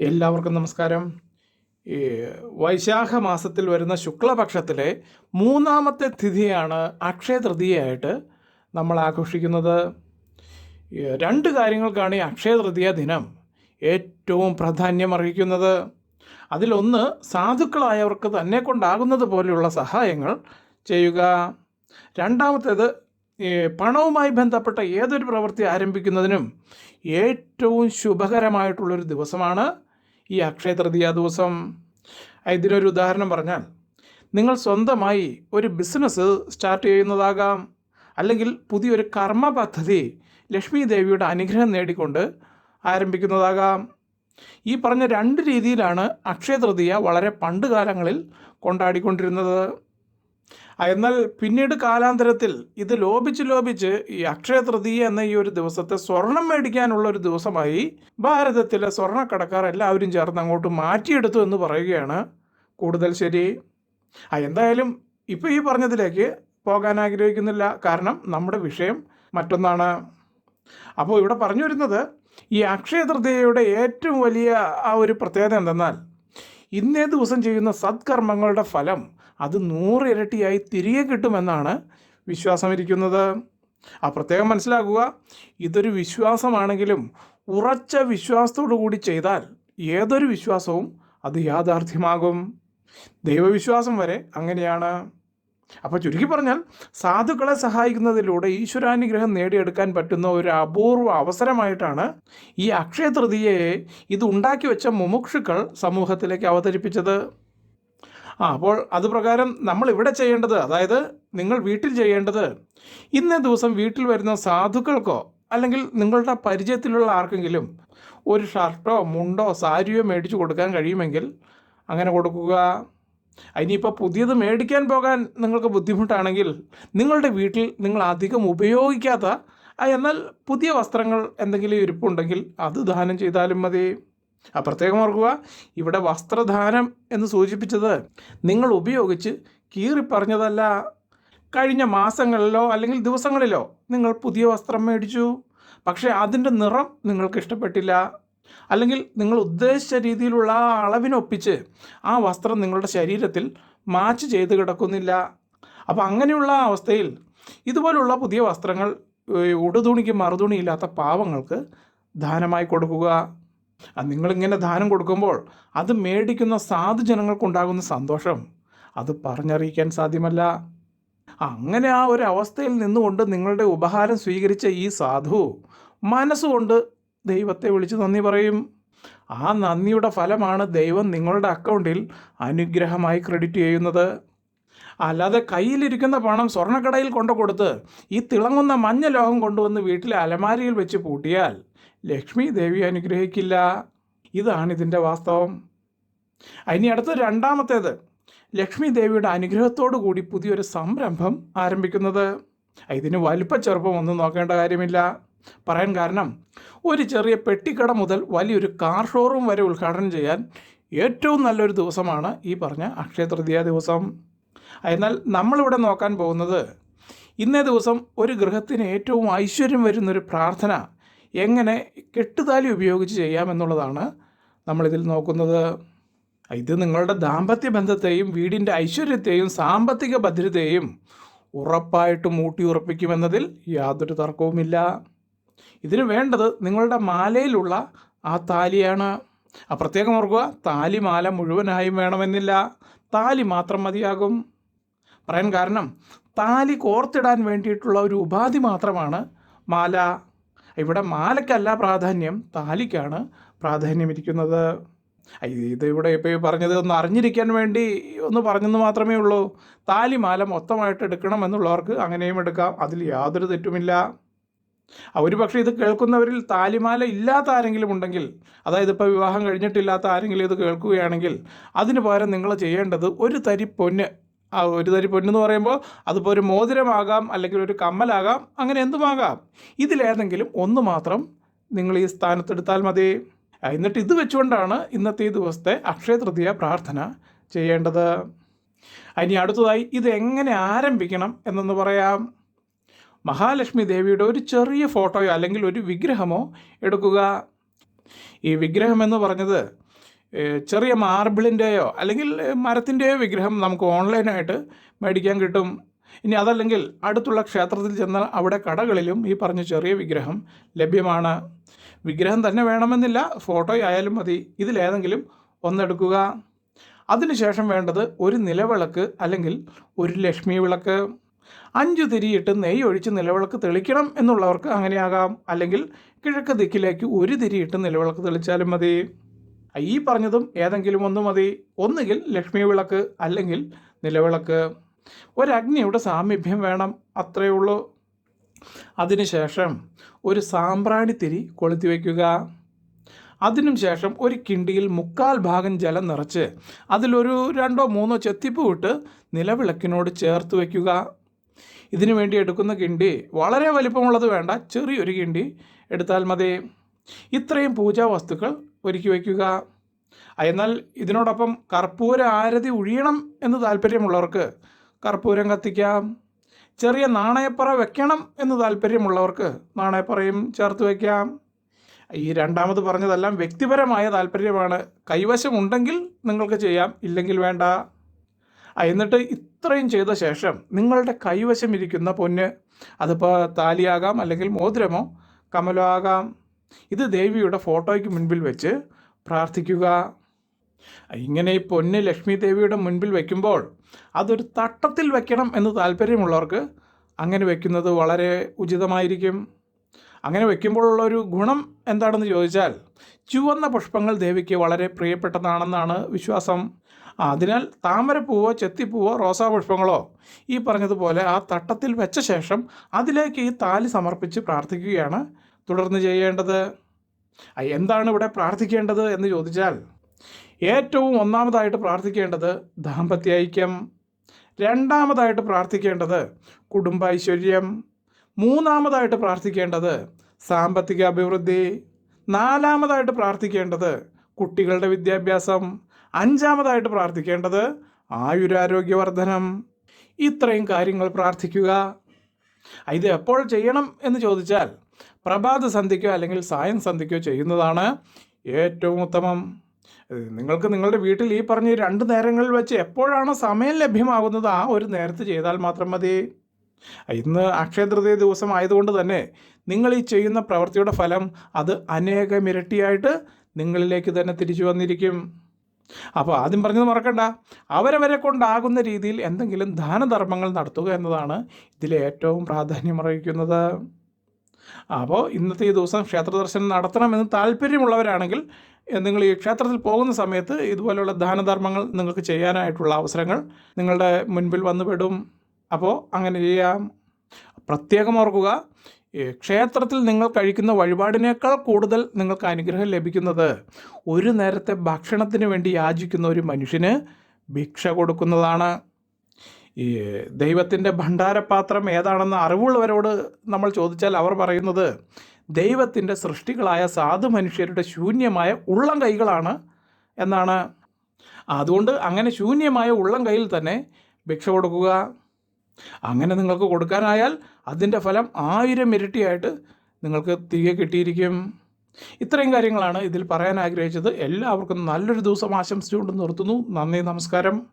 എല്ലാവർക്കും നമസ്കാരം. ഈ വൈശാഖ മാസത്തിൽ വരുന്ന ശുക്ലപക്ഷത്തിലെ മൂന്നാമത്തെ തിഥിയാണ് അക്ഷയ തൃതീയയായിട്ട് നമ്മൾ ആഘോഷിക്കുന്നത്. രണ്ട് കാര്യങ്ങൾക്കാണ് ഈ അക്ഷയ തൃതീയ ദിനം ഏറ്റവും പ്രാധാന്യം അർഹിക്കുന്നത്. അതിലൊന്ന് സാധുക്കളായവർക്ക് തന്നെ കൊണ്ടാകുന്നത് പോലെയുള്ള സഹായങ്ങൾ ചെയ്യുക. രണ്ടാമത്തേത് പണവുമായി ബന്ധപ്പെട്ട ഏതൊരു പ്രവൃത്തി ആരംഭിക്കുന്നതിനും ഏറ്റവും ശുഭകരമായിട്ടുള്ളൊരു ദിവസമാണ് ഈ അക്ഷയ തൃതീയ ദിവസം. ഇതിനൊരു ഉദാഹരണം പറഞ്ഞാൽ നിങ്ങൾ സ്വന്തമായി ഒരു ബിസിനസ് സ്റ്റാർട്ട് ചെയ്യുന്നതാകാം. അല്ലെങ്കിൽ പുതിയൊരു കർമ്മ പദ്ധതി ലക്ഷ്മി ദേവിയുടെ അനുഗ്രഹം നേടിക്കൊണ്ട് ആരംഭിക്കുന്നതാകാം. ഈ പറഞ്ഞ രണ്ട് രീതിയിലാണ് അക്ഷയ തൃതീയ വളരെ പണ്ട് കാലങ്ങളിൽ കൊണ്ടാടിക്കൊണ്ടിരുന്നത്. എന്നാൽ പിന്നീട് കാലാന്തരത്തിൽ ഇത് ലോപിച്ച് ലോപിച്ച് ഈ അക്ഷയ തൃതീയ എന്ന ഈ ഒരു ദിവസത്തെ സ്വർണം മേടിക്കാനുള്ള ഒരു ദിവസമായി ഭാരതത്തിലെ സ്വർണക്കടക്കാർ എല്ലാവരും ചേർന്ന് അങ്ങോട്ട് മാറ്റിയെടുത്തു എന്ന് പറയുകയാണ് കൂടുതൽ ശരി. ആ എന്തായാലും ഇപ്പോൾ ഈ പറഞ്ഞതിലേക്ക് പോകാൻ ആഗ്രഹിക്കുന്നില്ല. കാരണം നമ്മുടെ വിഷയം മറ്റൊന്നാണ്. അപ്പോൾ ഇവിടെ പറഞ്ഞു വരുന്നത് ഈ അക്ഷയ തൃതീയയുടെ ഏറ്റവും വലിയ ആ ഒരു പ്രത്യേകത എന്തെന്നാൽ ഇന്നേ ദിവസം ചെയ്യുന്ന സത്കർമ്മങ്ങളുടെ ഫലം അത് നൂറ് ഇരട്ടിയായി തിരികെ കിട്ടുമെന്നാണ് വിശ്വാസമിരിക്കുന്നത്. ആ പ്രത്യേകം മനസ്സിലാക്കുക ഇതൊരു വിശ്വാസമാണെങ്കിലും ഉറച്ച വിശ്വാസത്തോടു കൂടി ചെയ്താൽ ഏതൊരു വിശ്വാസവും അത് യാഥാർത്ഥ്യമാകും. ദൈവവിശ്വാസം വരെ അങ്ങനെയാണ്. അപ്പോൾ ചുരുക്കി പറഞ്ഞാൽ സാധുക്കളെ സഹായിക്കുന്നതിലൂടെ ഈശ്വരാനുഗ്രഹം നേടിയെടുക്കാൻ പറ്റുന്ന ഒരു അപൂർവ അവസരമായിട്ടാണ് ഈ അക്ഷയ തൃതീയയെ ഇത് ഉണ്ടാക്കി വെച്ച മുമുക്ഷുക്കൾ സമൂഹത്തിലേക്ക് അവതരിപ്പിച്ചത്. ആ അപ്പോൾ അത് പ്രകാരം നമ്മൾ ഇവിടെ ചെയ്യേണ്ടത് അതായത് നിങ്ങൾ വീട്ടിൽ ചെയ്യേണ്ടത് ഇന്നേ ദിവസം വീട്ടിൽ വരുന്ന സാധുക്കൾക്കോ അല്ലെങ്കിൽ നിങ്ങളുടെ പരിചയത്തിലുള്ള ആർക്കെങ്കിലും ഒരു ഷർട്ടോ മുണ്ടോ സാരിയോ മേടിച്ചു കൊടുക്കാൻ കഴിയുമെങ്കിൽ അങ്ങനെ കൊടുക്കുക. ഇനിയിപ്പോൾ പുതിയത് മേടിക്കാൻ പോകാൻ നിങ്ങൾക്ക് ബുദ്ധിമുട്ടാണെങ്കിൽ നിങ്ങളുടെ വീട്ടിൽ നിങ്ങൾ അധികം ഉപയോഗിക്കാത്ത എന്നാൽ പുതിയ വസ്ത്രങ്ങൾ എന്തെങ്കിലും ഇരിപ്പുണ്ടെങ്കിൽ അത് ദാനം ചെയ്താലും മതി. ആ പ്രത്യേകം ഓർക്കുക ഇവിടെ വസ്ത്രധാരം എന്ന് സൂചിപ്പിച്ചത് നിങ്ങൾ ഉപയോഗിച്ച് കീറിപ്പറഞ്ഞതല്ല. കഴിഞ്ഞ മാസങ്ങളിലോ അല്ലെങ്കിൽ ദിവസങ്ങളിലോ നിങ്ങൾ പുതിയ വസ്ത്രം മേടിച്ചു. പക്ഷേ അതിന്റെ നിറം നിങ്ങൾക്ക് ഇഷ്ടപ്പെട്ടില്ല. അല്ലെങ്കിൽ നിങ്ങൾ ഉദ്ദേശിച്ച രീതിയിലുള്ള ആ അളവിനൊപ്പിച്ച് ആ വസ്ത്രം നിങ്ങളുടെ ശരീരത്തിൽ മാച്ച് ചെയ്ത് കിടക്കുന്നില്ല. അപ്പോൾ അങ്ങനെയുള്ള അവസ്ഥയിൽ ഇതുപോലുള്ള പുതിയ വസ്ത്രങ്ങൾ ഉടുതുണിക്ക് മറുതുണിയില്ലാത്ത പാവങ്ങൾക്ക് ദാനമായി കൊടുക്കുക. ആ നിങ്ങളിങ്ങനെ ദാനം കൊടുക്കുമ്പോൾ അത് മേടിക്കുന്ന സാധുജനങ്ങൾക്കുണ്ടാകുന്ന സന്തോഷം. അത് പറഞ്ഞറിയിക്കാൻ സാധ്യമല്ല. അങ്ങനെ ആ ഒരു അവസ്ഥയിൽ നിന്നുകൊണ്ട് നിങ്ങളുടെ ഉപഹാരം സ്വീകരിച്ച ഈ സാധു മനസ്സുകൊണ്ട് ദൈവത്തെ വിളിച്ച് നന്ദി പറയും. ആ നന്ദിയുടെ ഫലമാണ് ദൈവം നിങ്ങളുടെ അക്കൗണ്ടിൽ അനുഗ്രഹമായി ക്രെഡിറ്റ് ചെയ്യുന്നത്. അല്ലാതെ കയ്യിലിരിക്കുന്ന പണം സ്വർണക്കടയിൽ കൊണ്ടു കൊടുത്ത് ഈ തിളങ്ങുന്ന മഞ്ഞ ലോഹം കൊണ്ടുവന്ന് വീട്ടിലെ അലമാരിയിൽ വെച്ച് പൂട്ടിയാൽ ലക്ഷ്മി ദേവി അനുഗ്രഹിക്കില്ല. ഇതാണ് ഇതിന്റെ വാസ്തവം. ഇനി അടുത്ത രണ്ടാമത്തേത്. ലക്ഷ്മി ദേവിയുടെ അനുഗ്രഹത്തോടു കൂടി പുതിയൊരു സംരംഭം ആരംഭിക്കുന്നത്. ഇതിന് വലിപ്പ ചെറുപ്പം ഒന്നും നോക്കേണ്ട കാര്യമില്ല. പറയാൻ കാരണം ഒരു ചെറിയ പെട്ടിക്കട മുതൽ വലിയൊരു കാർ ഷോറൂം വരെ ഉദ്ഘാടനം ചെയ്യാൻ ഏറ്റവും നല്ലൊരു ദിവസമാണ് ഈ പറഞ്ഞ അക്ഷയ തൃതീയ ദിവസം. എന്നാൽ നമ്മളിവിടെ നോക്കാൻ പോകുന്നത് ഇന്നേ ദിവസം ഒരു ഗൃഹത്തിന് ഏറ്റവും ഐശ്വര്യം വരുന്നൊരു പ്രാർത്ഥന എങ്ങനെ കെട്ടുതാലി ഉപയോഗിച്ച് ചെയ്യാമെന്നുള്ളതാണ് നമ്മളിതിൽ നോക്കുന്നത്. ഇത് നിങ്ങളുടെ ദാമ്പത്യ ബന്ധത്തെയും വീടിന്റെ ഐശ്വര്യത്തെയും സാമ്പത്തിക ഭദ്രതയെയും ഉറപ്പായിട്ടും ഊട്ടിയുറപ്പിക്കുമെന്നതിൽ യാതൊരു തർക്കവുമില്ല. ഇതിന് വേണ്ടത് നിങ്ങളുടെ മാലയിലുള്ള ആ താലിയാണ്. ആ പ്രത്യേകം ഓർക്കുക താലി മാല മുഴുവനായും വേണമെന്നില്ല. താലി മാത്രം മതിയാകും. പറയാൻ കാരണം താലി കോർത്തിടാൻ വേണ്ടിയിട്ടുള്ള ഒരു ഉപാധി മാത്രമാണ് മാല. ഇവിടെ മാലയ്ക്കല്ല പ്രാധാന്യം താലിക്കാണ് പ്രാധാന്യമിരിക്കുന്നത്. ഇത് ഇവിടെ ഇപ്പോൾ പറഞ്ഞത് ഒന്ന് അറിഞ്ഞിരിക്കാൻ വേണ്ടി ഒന്ന് പറഞ്ഞെന്ന് മാത്രമേ ഉള്ളൂ. താലിമാല മൊത്തമായിട്ട് എടുക്കണം എന്നുള്ളവർക്ക് അങ്ങനെയും എടുക്കാം അതിൽ യാതൊരു തെറ്റുമില്ല. ഒരു പക്ഷേ ഇത് കേൾക്കുന്നവരിൽ താലിമാല ഇല്ലാത്ത ആരെങ്കിലും ഉണ്ടെങ്കിൽ അതായത് ഇപ്പോൾ വിവാഹം കഴിഞ്ഞിട്ടില്ലാത്ത ആരെങ്കിലും ഇത് കേൾക്കുകയാണെങ്കിൽ അതിന് പകരം നിങ്ങൾ ചെയ്യേണ്ടത് ഒരു തരി പൊന്ന് ആ ഒരു തരി പൊന്നെന്ന് പറയുമ്പോൾ അതിപ്പോൾ ഒരു മോതിരമാകാം അല്ലെങ്കിൽ ഒരു കമ്മലാകാം അങ്ങനെ എന്തുമാകാം? ഇതിലേതെങ്കിലും ഒന്ന് മാത്രം നിങ്ങൾ ഈ സ്ഥാനത്തെടുത്താൽ മതി. എന്നിട്ട് ഇത് വെച്ചുകൊണ്ടാണ് ഇന്നത്തെ ഈ ദിവസത്തെ അക്ഷയ തൃതീയ പ്രാർത്ഥന ചെയ്യേണ്ടത്. ഇനി അടുത്തതായി ഇത് എങ്ങനെ ആരംഭിക്കണം എന്നൊന്ന് പറയാം. മഹാലക്ഷ്മി ദേവിയുടെ ഒരു ചെറിയ ഫോട്ടോയോ അല്ലെങ്കിൽ ഒരു വിഗ്രഹമോ എടുക്കുക. ഈ വിഗ്രഹം എന്ന് പറഞ്ഞത് ചെറിയ മാർബിളിന്റെയോ അല്ലെങ്കിൽ മരത്തിന്റെയോ വിഗ്രഹം നമുക്ക് ഓൺലൈനായിട്ട് മേടിക്കാൻ കിട്ടും. ഇനി അതല്ലെങ്കിൽ അടുത്തുള്ള ക്ഷേത്രത്തിൽ ചെന്നാൽ അവിടെ കടകളിലും ഈ പറഞ്ഞ ചെറിയ വിഗ്രഹം ലഭ്യമാണ്. വിഗ്രഹം തന്നെ വേണമെന്നില്ല ഫോട്ടോ ആയാലും മതി. ഇതിലേതെങ്കിലും ഒന്നെടുക്കുക. അതിനുശേഷം വേണ്ടത് ഒരു നിലവിളക്ക് അല്ലെങ്കിൽ ഒരു ലക്ഷ്മി വിളക്ക്. അഞ്ചു തിരിയിട്ട് നെയ്യ് ഒഴിച്ച് നിലവിളക്ക് തെളിക്കണം എന്നുള്ളവർക്ക് അങ്ങനെയാകാം. അല്ലെങ്കിൽ കിഴക്ക് ദിക്കിലേക്ക് ഒരു തിരിയിട്ട് നിലവിളക്ക് തെളിച്ചാലും മതി. ഈ പറഞ്ഞതും ഏതെങ്കിലും ഒന്ന് മതി. ഒന്നുകിൽ ലക്ഷ്മി വിളക്ക് അല്ലെങ്കിൽ നിലവിളക്ക്. ഒരഗ്നിയുടെ സാമീപ്യം വേണം അത്രയേ ഉള്ളൂ. അതിനുശേഷം ഒരു സാമ്പ്രാണിത്തിരി കൊളുത്തി വയ്ക്കുക. അതിനും ശേഷം ഒരു കിണ്ടിയിൽ മുക്കാൽ ഭാഗം ജലം നിറച്ച് അതിലൊരു രണ്ടോ മൂന്നോ ചെത്തിപ്പ് വിട്ട് നിലവിളക്കിനോട് ചേർത്ത് വയ്ക്കുക. ഇതിനു വേണ്ടി എടുക്കുന്ന കിണ്ടി വളരെ വലിപ്പമുള്ളത് വേണ്ട ചെറിയൊരു കിണ്ടി എടുത്താൽ മതി. ഇത്രയും പൂജാ വസ്തുക്കൾ ഒരുക്കി വയ്ക്കുക. എന്നാൽ ഇതിനോടൊപ്പം കർപ്പൂര ആരതി ഒഴിയണം എന്ന് താല്പര്യമുള്ളവർക്ക് കർപ്പൂരം കത്തിക്കാം. ചെറിയ നാണയപ്പറ വെക്കണം എന്ന് താല്പര്യമുള്ളവർക്ക് നാണയപ്പറയും ചേർത്ത് വയ്ക്കാം. ഈ രണ്ടാമത് പറഞ്ഞതെല്ലാം വ്യക്തിപരമായ താല്പര്യമാണ്. കൈവശമുണ്ടെങ്കിൽ നിങ്ങൾക്ക് ചെയ്യാം ഇല്ലെങ്കിൽ വേണ്ട. എന്നിട്ട് ഇത്രയും ചെയ്ത ശേഷം നിങ്ങളുടെ കൈവശം ഇരിക്കുന്ന പൊന്ന് അതിപ്പോൾ താലിയാകാം അല്ലെങ്കിൽ മോതിരമോ കമലോ ആകാം ഇത് ദേവിയുടെ ഫോട്ടോയ്ക്ക് മുൻപിൽ വെച്ച് പ്രാർത്ഥിക്കുക. ഇങ്ങനെ ഈ പൊന്ന് ലക്ഷ്മി ദേവിയുടെ മുൻപിൽ വയ്ക്കുമ്പോൾ അതൊരു തട്ടത്തിൽ വെക്കണം എന്ന് താല്പര്യമുള്ളവർക്ക് അങ്ങനെ വയ്ക്കുന്നത് വളരെ ഉചിതമായിരിക്കും. അങ്ങനെ വയ്ക്കുമ്പോഴുള്ള ഒരു ഗുണം എന്താണെന്ന് ചോദിച്ചാൽ ചുവന്ന പുഷ്പങ്ങൾ ദേവിക്ക് വളരെ പ്രിയപ്പെട്ടതാണെന്നാണ് വിശ്വാസം. അതിനാൽ താമരപ്പൂവോ ചെത്തിപ്പൂവോ റോസാ പുഷ്പങ്ങളോ ഈ പറഞ്ഞതുപോലെ ആ തട്ടത്തിൽ വെച്ച ശേഷം അതിലേക്ക് ഈ താലി സമർപ്പിച്ച് പ്രാർത്ഥിക്കുകയാണ് തുടർന്ന് ചെയ്യേണ്ടത്? എന്താണ് ഇവിടെ പ്രാർത്ഥിക്കേണ്ടത് എന്ന് ചോദിച്ചാൽ ഏറ്റവും ഒന്നാമതായിട്ട് പ്രാർത്ഥിക്കേണ്ടത് ദാമ്പത്യ ഐക്യം രണ്ടാമതായിട്ട് പ്രാർത്ഥിക്കേണ്ടത് കുടുംബ ഐശ്വര്യം മൂന്നാമതായിട്ട് പ്രാർത്ഥിക്കേണ്ടത് സാമ്പത്തിക അഭിവൃദ്ധി നാലാമതായിട്ട് പ്രാർത്ഥിക്കേണ്ടത് കുട്ടികളുടെ വിദ്യാഭ്യാസം അഞ്ചാമതായിട്ട് പ്രാർത്ഥിക്കേണ്ടത് ആയുരാരോഗ്യവർദ്ധനം. ഇത്രയും കാര്യങ്ങൾ പ്രാർത്ഥിക്കുക. ഇത് എപ്പോൾ ചെയ്യണം എന്ന് ചോദിച്ചാൽ പ്രഭാത സന്ധ്യയ്ക്കോ അല്ലെങ്കിൽ സായം സന്ധ്യയ്ക്കോ ചെയ്യുന്നതാണ് ഏറ്റവും ഉത്തമം. നിങ്ങൾക്ക് നിങ്ങളുടെ വീട്ടിൽ ഈ പറഞ്ഞ രണ്ട് നേരങ്ങളിൽ വെച്ച് എപ്പോഴാണ് സമയം ലഭ്യമാകുന്നത് ആ ഒരു നേരത്ത് ചെയ്താൽ മാത്രം മതി. ഇന്ന് അക്ഷയതൃതീയ ദിവസം ആയതുകൊണ്ട് തന്നെ നിങ്ങൾ ഈ ചെയ്യുന്ന പ്രവൃത്തിയുടെ ഫലം അത് അനേകം ഇരട്ടിയായിട്ട് നിങ്ങളിലേക്ക് തന്നെ തിരിച്ചു വന്നിരിക്കും. അപ്പോൾ ആദ്യം പറഞ്ഞത് മറക്കണ്ട. അവരവരെ കൊണ്ടാകുന്ന രീതിയിൽ എന്തെങ്കിലും ദാനധർമ്മങ്ങൾ നടത്തുക എന്നതാണ് ഇതിലെ ഏറ്റവും പ്രാധാന്യം അറിയിക്കുന്നത് അപ്പോൾ ഇന്നത്തെ ഈ ദിവസം ക്ഷേത്ര ദർശനം നടത്തണമെന്ന് താല്പര്യമുള്ളവരാണെങ്കിൽ നിങ്ങൾ ഈ ക്ഷേത്രത്തിൽ പോകുന്ന സമയത്ത് ഇതുപോലെയുള്ള ദാനധർമ്മങ്ങൾ നിങ്ങൾക്ക് ചെയ്യാനായിട്ടുള്ള അവസരങ്ങൾ നിങ്ങളുടെ മുൻപിൽ വന്നുപെടും അപ്പോൾ അങ്ങനെ ചെയ്യാം. പ്രത്യേകം ഓർക്കുക ക്ഷേത്രത്തിൽ നിങ്ങൾ കഴിക്കുന്ന വഴിപാടിനേക്കാൾ കൂടുതൽ നിങ്ങൾക്ക് അനുഗ്രഹം ലഭിക്കുന്നത് ഒരു നേരത്തെ ഭക്ഷണത്തിന് വേണ്ടി യാചിക്കുന്ന ഒരു മനുഷ്യന് ഭിക്ഷ കൊടുക്കുന്നതാണ്. ഈ ദൈവത്തിന്റെ ഭണ്ഡാരപാത്രം ഏതാണെന്ന് അറിവുള്ളവരോട് നമ്മൾ ചോദിച്ചാൽ അവർ പറയുന്നത് ദൈവത്തിന്റെ സൃഷ്ടികളായ സാധു മനുഷ്യരുടെ ശൂന്യമായ ഉള്ളം കൈകളാണ് എന്നാണ്. അതുകൊണ്ട് അങ്ങനെ ശൂന്യമായ ഉള്ളം കയ്യിൽ തന്നെ ഭിക്ഷ കൊടുക്കുക. അങ്ങനെ നിങ്ങൾക്ക് കൊടുക്കാനായാൽ അതിന്റെ ഫലം ആയിരം ഇരട്ടിയായിട്ട് നിങ്ങൾക്ക് തിരികെ കിട്ടിയിരിക്കും. ഇത്രയും കാര്യങ്ങളാണ് ഇതിൽ പറയാൻ ആഗ്രഹിച്ചത്. എല്ലാവർക്കും നല്ലൊരു ദിവസം ആശംസിച്ചുകൊണ്ട് നിർത്തുന്നു. നന്ദി നമസ്കാരം.